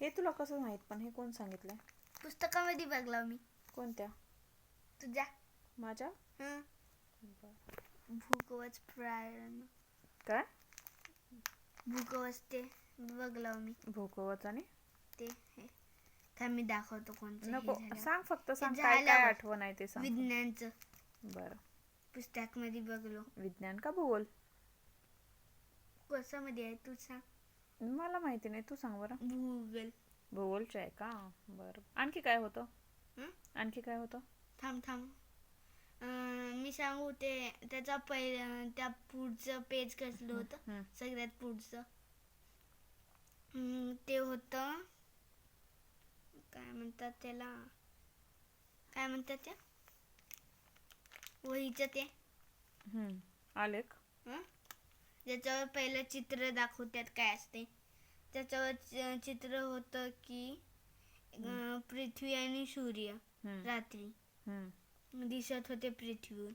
हे तुला कसं माहीत? पण हे कोण सांगितलंय? पुस्तकामध्ये बघला मी. कोणत्या? तुझ्या? माझ्या? हं. भूकवच प्राण काय? भूकवच ते बघला मी. भूकवच आणि? ते हे. थांब मी दाखवतो कोणतं हे नको झालं. सांग फक्त सांग काय काय झाल्यावर. आठवण आहे ते सांग. विज्ञानचं. बरं. पुस्तकामध्ये बघलो. विज्ञान का भूगोल? कशामध्ये आहे तू सांग. मला माहिती नाही तू सांग बरं. भूगोल भूगोलचं आहे का? बरं. आणखी काय होतं? हं? आणखी काय होतं? थांब थांब. अं, मी सांगू ते त्याचा पहिलं त्या पुढचं पेज कसलं होतं? हं. सगळ्यात पुढचं. ते होतं काय म्हणतात त्याला? काय म्हणतात त्या वहीचं ते. हं. आलेख. हं? ज्याच्यावर पहिलं चित्र दाखवतात काय असते. त्याच्यावर चित्र होतं की पृथ्वी आणि सूर्य. रात्री. दिसत होते पृथ्वी.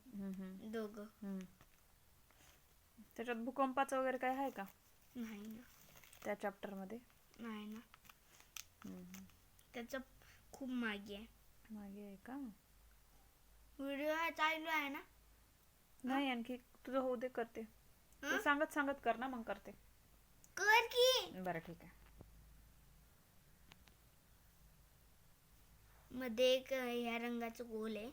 दोघं. त्याच्यात भूकंपाचं वगैरे काय आहे का? नाही ना. त्या चॅप्टरमध्ये नाही ना. त्याचं खूप मागे आहे. मागे आहे का? व्हिडिओ चालू आहे ना? नाही आणखी तुझं होऊ दे करते. तू? सांगत सांगत कर ना मग करते. कर की. बरं ठीक आहे. मध्ये एक ह्या रंगाचं गोल आहे.